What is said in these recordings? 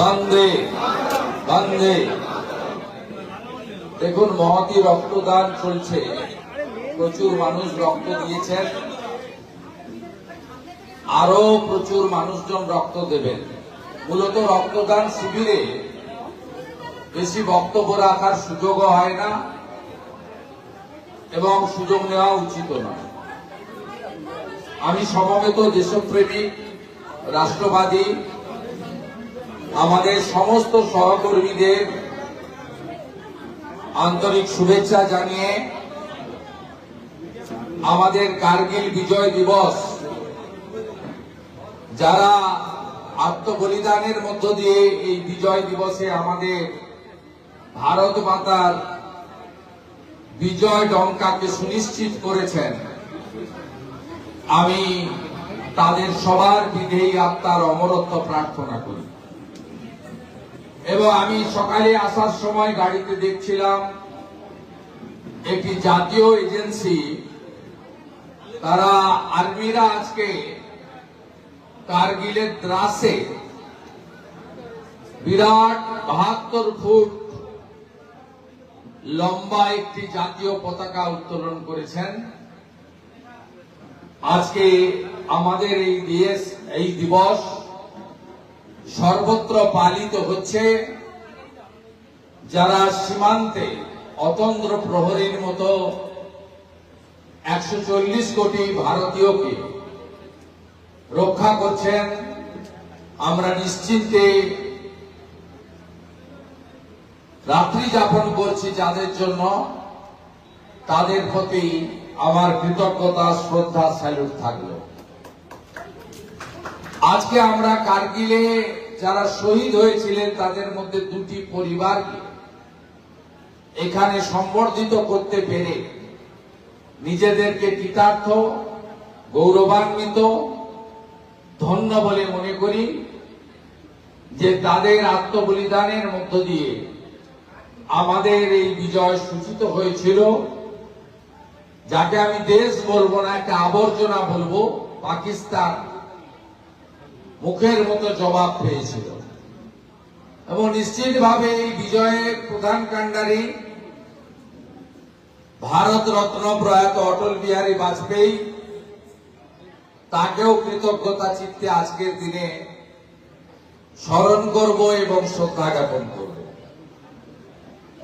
বন্দে বন্দে। দেখুন, মহতি রক্তদান চলছে। প্রচুর মানুষ রক্ত দিয়েছেন। আরও প্রচুর মানুষজন রক্ত দেবেন। মূলত রক্তদান শিবিরে বেশি বক্তব্য রাখার সুযোগও হয় না এবং সুযোগ নেওয়া উচিত নয়। আমি সমবেত দেশপ্রেমিক রাষ্ট্রবাদী আমাদের সমস্ত সহকর্মীদের আন্তরিক শুভেচ্ছা জানিয়ে আমাদের কার্গিল বিজয় দিবস, যারা আত্মবলিদানের মধ্য দিয়ে এই বিজয় দিবসে আমাদের ভারত মাতার বিজয় ডঙ্কাকে সুনিশ্চিত করেছেন। আমি তাদের সবার বিধেয়ী আত্মার অমরত্ব প্রার্থনা করি। এবং আমি সকালে আসার সময় গাড়িতে দেখছিলাম একটি জাতীয় এজেন্সি। তারা আর্মিরা আজকে কার্গিলের দ্রাসে বিরাট বাহাত্তর ফুট লম্বা একটি জাতীয় পতাকা উত্তোলন করেছেন। আজকে আমাদের এই দেশ এই দিবস সর্বত্র পালিত হচ্ছে যারা সীমান্তে অতন্ত্র প্রহরীর মতো একশো চল্লিশ কোটি ভারতীয়কে রক্ষা করছেন, আমরা নিশ্চিন্তে রাত্রি যাপন করছি যাদের জন্য। তাদের প্রতি আমার কৃতজ্ঞতা, শ্রদ্ধা, স্যালুট থাকল। আজকে আমরা কার্গিলে যারা শহীদ হয়েছিলেন, তাদের মধ্যে দুটি পরিবারকে এখানে সম্বর্ধিত করতে পেরে নিজেদেরকে কৃতার্থ, গৌরবান্বিত, ধন্য বলে মনে করি যে তাদের আত্মবলিদানের মধ্য দিয়ে আমাদের এই বিজয় সূচিত হয়েছিল। যাকে আমি দেশ বলব না, একটা আবর্জনা বলব, পাকিস্তান। মুখের মতো জবাব পেয়েছিল। এবং নিশ্চিতভাবে এই বিজয়ের প্রধান কাণ্ডারি ভারত রত্ন প্রয়াত অটল বিহারী বাজপেয়ী, তাকেও কৃতজ্ঞতা চিত্তে আজকের দিনে স্মরণ করব এবং শ্রদ্ধা জ্ঞাপন করব।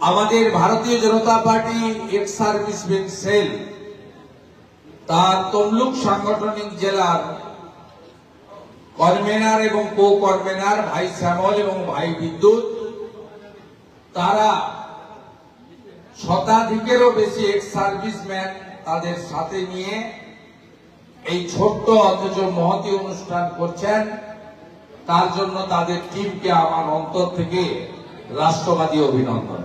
আমাদের Bharatiya Janata party ex servicemen cell, তার তমলুক সাংগঠনিক জেলার কনভেনার এবং কো কনভেনার ভাই শ্যামল এবং ভাই বিদ্যুৎ, তারা শতাধিকেরও বেশি এক্স সার্ভিসম্যান তাদের সাথে নিয়ে এই ছোট্ট অথচ মহতি অনুষ্ঠান করছেন। তার জন্য তাদের টিমকে আমার অন্তর থেকে রাষ্ট্রবাদী অভিনন্দন।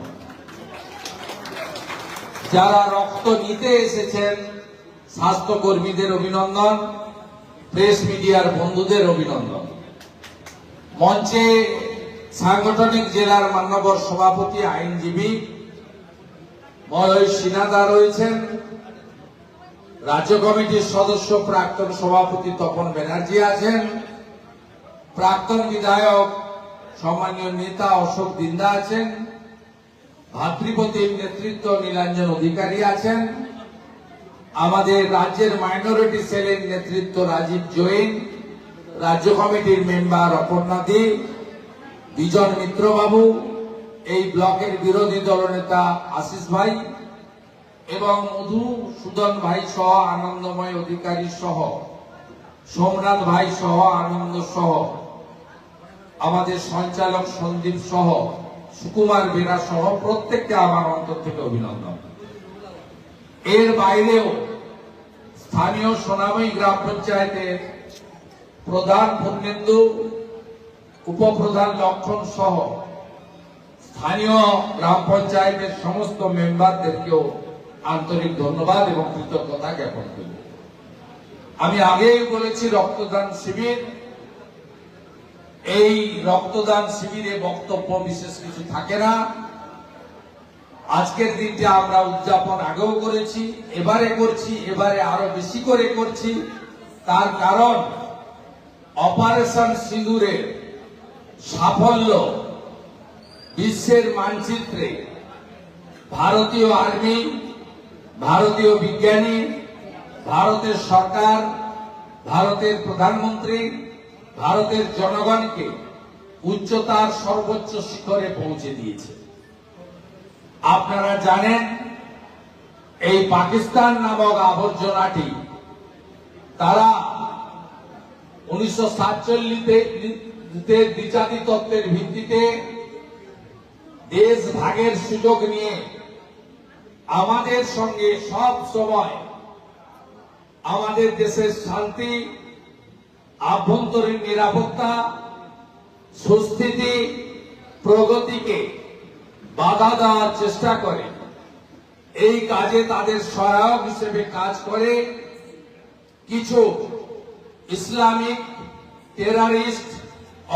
যারা রক্ত নিতে এসেছেন, স্বাস্থ্যকর্মীদের অভিনন্দন। প্রেস মিডিয়ার বন্ধুদের অভিনন্দন। মঞ্চে সাংগঠনিক জেলার মান্যবর সভাপতি, আইনজীবী মলয় সিনাদা রয়েছেন। রাজ্য কমিটির সদস্য, প্রাক্তন সভাপতি তপন ব্যানার্জি আছেন। প্রাক্তন বিধায়ক, সম্মানীয় নেতা অশোক দিন্দা আছেন। ভাতৃপতির নেতৃত্ব নীলাঞ্জন অধিকারী আছেন। আমাদের রাজ্যের মাইনরিটি সেলের নেতৃত্ব রাজীব জৈন, রাজ্য কমিটির মেম্বার অপর্ণা দে, বিজন মিত্র বাবু এই ব্লকের বিরোধী দলনেতা আশিস ভাই এবং মধু সুদন ভাই সহ আনন্দময় অধিকারী সহ, সোমনাথ ভাই সহ আনন্দ সহ, আমাদের সঞ্চালক সন্দীপ সহ, সুকুমার বেরা সহ প্রত্যেককে আমার অন্তর থেকে অভিনন্দন। এর বাইরেও স্থানীয় সোনাময়ী গ্রাম পঞ্চায়েতের প্রধান পূর্ণেন্দু উপপ্রধান লক্ষণ সহ স্থানীয় গ্রাম পঞ্চায়েতের সমস্ত মেম্বারদেরকেও আন্তরিক ধন্যবাদ এবং কৃতজ্ঞতা জ্ঞাপন করি। আমি আগেই বলেছি, রক্তদান শিবির, এই রক্তদান শিবিরে বক্তব্য বিশেষ কিছু থাকে না। আজকের দিনটা আমরা উদযাপন আগেও করেছি, এবারে করছি, এবারে আরও বেশি করে করছি। তার কারণ, অপারেশন সিঁদুরের সাফল্য বিশ্বের মানচিত্রে ভারতীয় আর্মি, ভারতীয় বিজ্ঞানী, ভারতের সরকার, ভারতের প্রধানমন্ত্রী, ভারতের জনগণকে উচ্চতার সর্বোচ্চ শিখরে পৌঁছে দিয়েছে। আপনারা জানেন, এই পাকিস্তান নামক আবর্জনাটি, তারা উনিশশো সাতচল্লিশে তত্ত্বের ভিত্তিতে দেশ ভাগের সুযোগ নিয়ে আমাদের সঙ্গে সব সময় আমাদের দেশের শান্তি, আভ্যন্তরীণ নিরাপত্তা, সুস্থিতি, প্রগতিকে বাধা দেওয়ার চেষ্টা করে। এই কাজে তাদের সহায়ক হিসেবে কাজ করে কিছু Islamic terrorist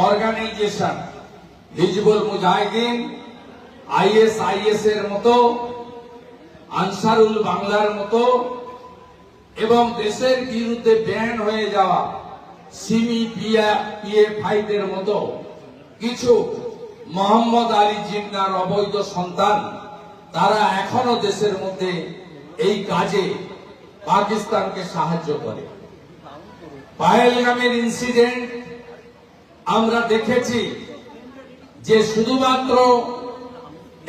organisation Hizbul Mujahideen, ISIS এর মতো, আনসারুল বাংলার মতো এবং দেশের বিরুদ্ধে ব্যান হয়ে যাওয়া সিমি পিএফআইদের মতো কিছু মোহাম্মদ আলী জিন্নার অবৈধ সন্তান, তারা এখনও দেশের মধ্যে এই কাজে পাকিস্তানকে সাহায্য করে। পায়েলগামের ইনসিডেন্ট আমরা দেখেছি যে শুধুমাত্র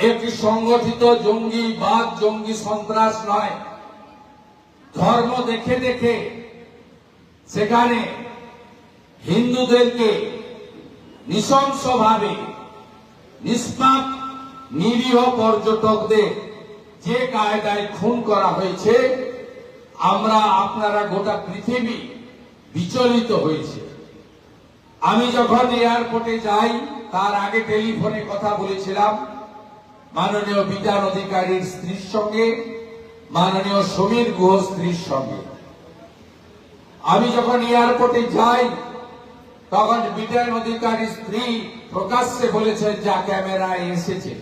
একটি সংগঠিত জঙ্গিবাদ জঙ্গি সন্ত্রাস নয়, ধর্ম দেখে দেখে সেখানে হিন্দুদেরকে নৃশংসভাবে নিষ্পাপ, নিরীহ পর্যটকদের যে কায়দায় খুন করা হয়েছে, আমরা আপনারা গোটা পৃথিবী বিচলিত হয়েছে। আমি যখন এয়ারপোর্টে যাই, তার আগে টেলিফোনে কথা বলেছিলাম। মাননীয় বিধান অধিকারীর স্ত্রীর সঙ্গে, মাননীয় সমীর গুহ স্ত্রীর সঙ্গে। আমি যখন এয়ারপোর্টে যাই তখন বিধান অধিকারী স্ত্রী প্রকাশ্যে বলেছেন যা ক্যামেরায় এসেছে।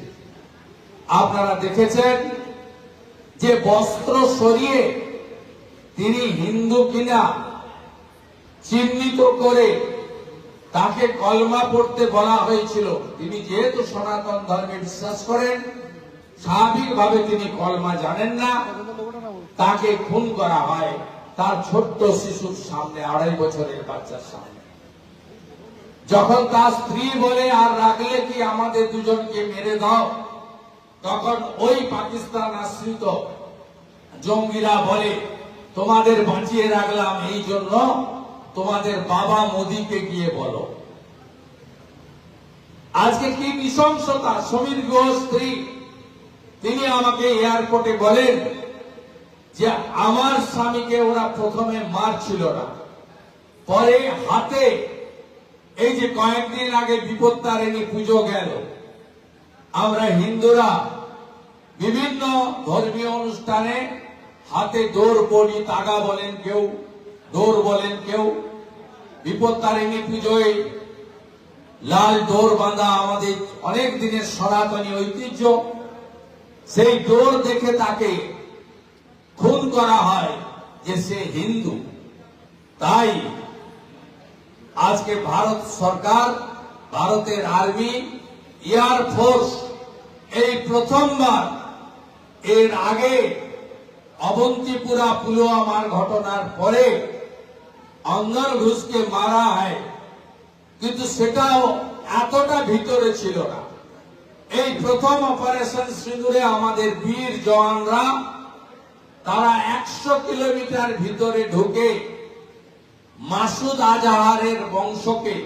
আপনারা দেখেছেন যে বস্ত্র সরিয়ে তিনি হিন্দু কিনা চিহ্নিত করে তাকে কলমা পড়তে বলা হয়েছিল। তিনি যেহেতু সনাতন ধর্মে বিশ্বাস করেন, স্বাভাবিকভাবে তিনি কলমা জানেন না। তাকে খুন করা হয় তার ছোট্ট শিশুর সামনে, আড়াই বছরের বাচ্চার সামনে। যখন তার স্ত্রী বলে, আর রাখলে কি আমাদের দুজনকে মেরে দাও? তখন ওই পাকিস্তান আশ্রিত জঙ্গিরা বলে, তোমাদের বাঁচিয়ে রাখলাম, এই জন্য তোমাদের বাবা মোদীকে গিয়ে বলো। আজকে কি নৃশংসতা? সমীর ঘোষ স্ত্রী, তিনি আমাকে এয়ারপোর্টে বলেন যে, আমার স্বামীকে ওরা প্রথমে মারছিল না, পরে হাতে এই যে কয়েকদিন আগে বিপদ বিপত্তারিণী পুজো গেল। আমরা হিন্দুরা বিভিন্ন ধর্মীয় অনুষ্ঠানে হাতে দৌড় বলি তাগা বলেন কেউ, দৌড় বলেন কেউ। বিপদ বিপত্তারিণী পুজোয় লাল দৌড় বাঁধা আমাদের অনেক দিনের সনাতনী ঐতিহ্য। সেই দৌড় দেখে তাকে খুন করা হয় যে সে হিন্দু। তাই আজকে ভারত সরকার, ভারতের আর্মি এয়ার ফোর্স এই প্রথমবার, এর আগে অবন্তিপুরা পুলওয়ামার ঘটনার পরে অন্দর ঘুষকে মারা হয়। কিন্তু সেটাও এতটা ভিতরে ছিল না। এই প্রথম অপারেশন সিঁদুরে আমাদের বীর জওয়ানরা, তারা একশো কিলোমিটার ভিতরে ঢুকে মাসুদ আজাহারের বংশকে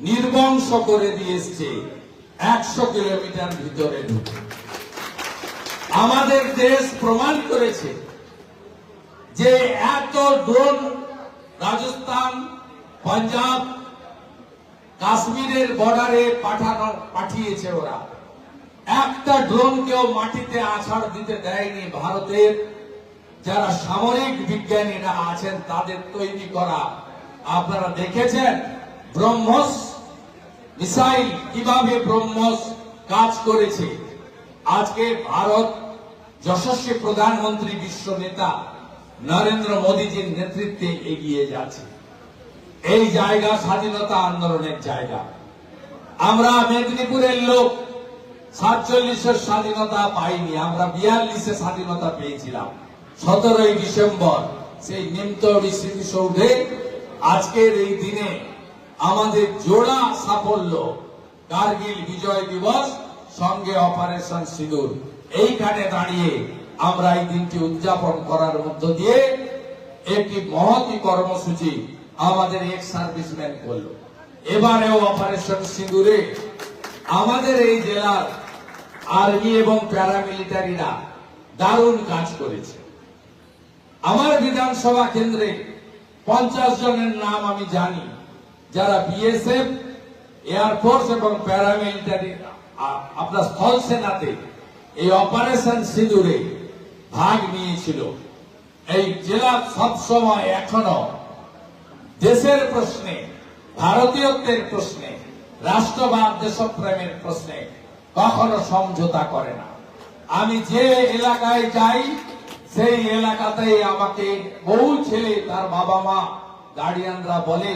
নির্বংশ করে দিয়েছে একশো কিলোমিটার ভিতরে ঢুকে। আমাদের দেশ প্রমাণ করেছে যে এত ড্রোন রাজস্থান, পাঞ্জাব, কাশ্মীরের বর্ডারে পাঠানো, পাঠিয়েছে ওরা। একটা ড্রোন কেউ মাটিতে আছাড় দিতে দেয়নি ভারতের। যারা সামরিক বিজ্ঞানীরা আছেন, তাদের তৈরি করা। আপনারা দেখেছেন, ব্রহ্মস মিসাইল কীভাবে ব্রহ্মস কাজ করেছে? আজকে ভারত যশস্বী প্রধানমন্ত্রী বিশ্ব নেতা নরেন্দ্র মোদীজির নেতৃত্বে এগিয়ে যাচ্ছে। এই জায়গা স্বাধীনতা আন্দোলনের জায়গা। আমরা মেদিনীপুরের লোক, সাতচল্লিশের স্বাধীনতা পাইনি, আমরা বিয়াল্লিশে স্বাধীনতা পেয়েছিলাম। সতেরোই ডিসেম্বর, সেই নিমতৌড়ি স্মৃতিসৌধে আজকের এই দিনে আমাদের জোড়া সাফল্য, কার্গিল বিজয় দিবস সঙ্গে অপারেশন সিঁদুর। এইখানে দাঁড়িয়ে আমরা এই দিনটি উদযাপন করার মধ্য দিয়ে একটি মহতি কর্মসূচি আমাদের এক্স সার্ভিসম্যান করল। এবারেও অপারেশন সিঁদুরে আমাদের এই জেলার আর্মি এবং প্যারামিলিটারিরা দারুণ কাজ করেছে। আমার বিধানসভা কেন্দ্রে পঞ্চাশ জনের নাম আমি জানি, যারা বিএসএফ এয়ারফোর্স এবং প্যারামিলিটারি আপনার স্থল সেনাতে এই অপারেশন সিঁদুরে ভাগ নিয়েছিল। এই জেলা সবসময় এখনও দেশের প্রশ্নে ভারতীয়ত্বের প্রশ্নে, রাষ্ট্রবাদ দেশপ্রেমের প্রশ্নে কখনো সমঝোতা করে না। আমি যে এলাকায় যাই সেই এলাকাতেই আমাকে বহু ছেলে, তার বাবা মা গার্ডিয়ানরা বলে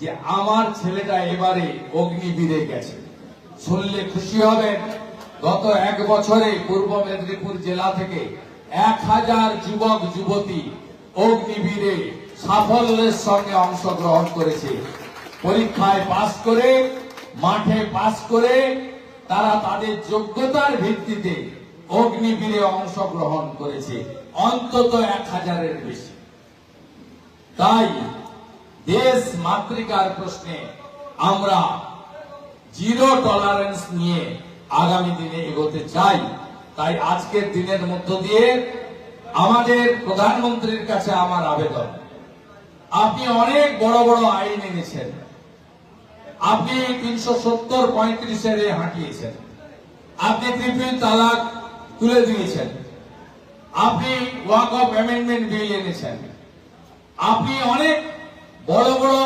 যে, আমার ছেলেটা এবারে অগ্নিবীরে গেছে। শুনলে খুশি হবেন, গত এক বছরে পূর্ব মেদিনীপুর জেলা থেকে এক হাজার যুবক, যুবতী অগ্নিবীরে সাফল্যের সঙ্গে অংশগ্রহণ করেছে। পরীক্ষায় পাশ করে, মাঠে পাশ করে তারা তাদের যোগ্যতার ভিত্তিতে অগ্নিবীরে অংশগ্রহণ করেছে। অন্তত এক হাজারের বেশি। তাই দেশ মাতৃকার প্রশ্নে আমরা জিরো টলারেন্স নিয়ে আগামী দিনে এগোতে চাই। তাই আজকের দিনের মধ্য দিয়ে আমাদের প্রধানমন্ত্রীর কাছে আমার আবেদন। আপনি অনেক বড় বড় আইন এনেছেন। আপনি তিনশো সত্তর পঁয়ত্রিশের হাঁটিয়েছেন। আপনি ত্রিপুল তালাক তুলে দিয়েছেন। আপনি ওয়াক অফ অ্যামেন্ডমেন্ট বিল এনেছেন। আপনি অনেক বড় বড়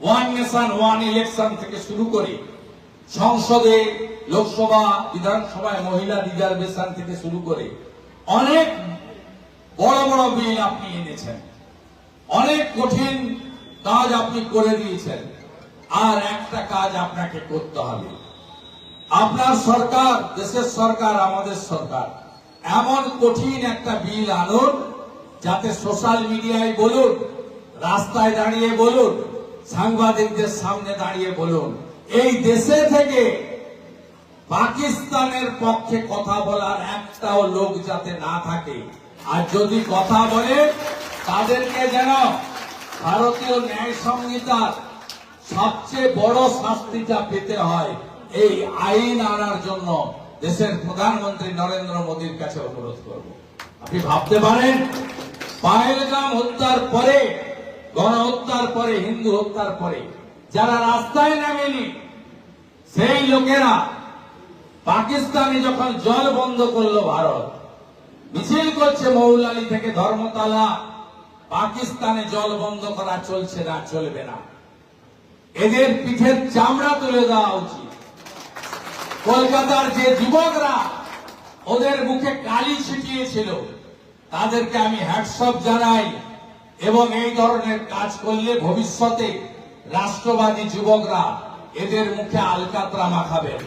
ওয়ান নেশন, ওয়ান ইলেকশন থেকে শুরু করে সংসদে, লোকসভা, বিধানসভায় মহিলা রিজার্ভেশন থেকে শুরু করে অনেক বড় বড় বিল আপনি এনেছেন। অনেক কঠিন কাজ আপনি করে দিয়েছেন। আর একটা কাজ আপনাকে করতে হবে। আপনার সরকার, দেশের সরকার, আমাদের সরকার। এমন কঠিন একটা বিল আনুন, যাতে সোশ্যাল মিডিয়ায় বলুন, রাস্তায় দাঁড়িয়ে বলুন, সাংবাদিকদের সামনে দাঁড়িয়ে বলুন। এই দেশে থেকে পাকিস্তানের পক্ষে কথা বলার একটাও লোক যাতে না থাকে। আর যদি কথা বলে, তাদেরকে যেন ভারতীয় ন্যায় সংহিতার সবচেয়ে বড় শাস্তিটা পেতে হয়, এই আইন আনার জন্য। দেশের প্রধানমন্ত্রী নরেন্দ্র মোদীর কাছে অনুরোধ করব। আপনি ভাবতে পারেন পাহেলগাম হত্যার পরে, গণহত্যার পরে, হিন্দু হত্যার পরে, যারা রাস্তায় নামেনি, সেই লোকেরা পাকিস্তানে যখন জল বন্ধ করল ভারত, মিছিল করছে মৌলালি থেকে ধর্মতলা, পাকিস্তানে জল বন্ধ করা চলছে না, চলবে না। এদের পিঠের চামড়া তুলে দেওয়া উচিত। কলকাতার যে যুবকরা ওদের মুখে কালি ছিটিয়েছিল, তাদেরকে আমি হ্যাটসঅপ জানাই এবং এই ধরনের কাজ করলে ভবিষ্যতে রাষ্ট্রবাদী যুবকরা এদের মুখে আলকাতরা মাখাবেন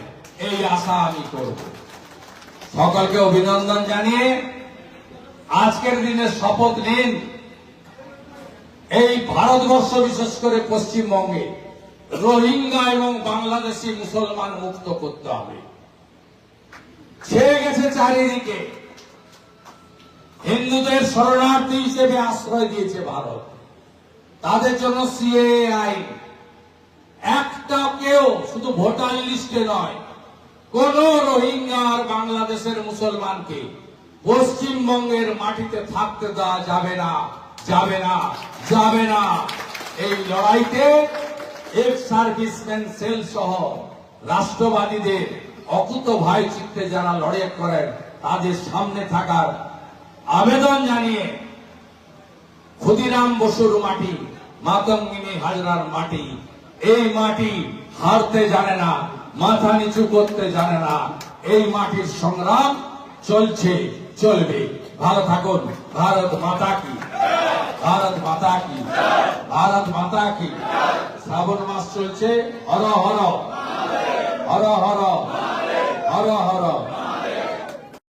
এই আশা আমি করব। সকলকে অভিনন্দন জানিয়ে আজকের দিনে শপথ নিন। এই ভারতবর্ষ বিশেষ করে পশ্চিমবঙ্গে রোহিঙ্গা এবং বাংলাদেশি মুসলমান মুক্ত করতে হবে। ছেয়ে গেছে চারিদিকে। হিন্দুদের শরণার্থী হিসেবে আশ্রয় দিয়েছে ভারত। তাদের জন্য সিএ আইন। একটা কেউ শুধু ভোটার লিস্টে নয়, কোন রোহিঙ্গা আর বাংলাদেশের মুসলমানকে পশ্চিমবঙ্গের মাটিতে থাকতে দেওয়া যাবে না যাবে না যাবে না। এই লড়াইতে এক্স সার্ভিসম্যান সেল সহ রাষ্ট্রবাদীদের অকুত ভাই চিত্তে যারা লড়াই করেন, তাদের সামনে থাকার আবেদন জানিয়ে ক্ষুদিরাম বসুর মাটি, মাতঙ্গিনী হাজরার মাটি, এই মাটি হারতে জানে না, মাথা নিচু করতে জানে না, এই মাটির সংগ্রাম চলছে, চলবে। ভালো থাকুন, ভারত মাতা কি। ভারত মাতা কি? ভারত মাতা কি? শ্রাবণ মাস চলছে। হর হর। হর হর। হর হর।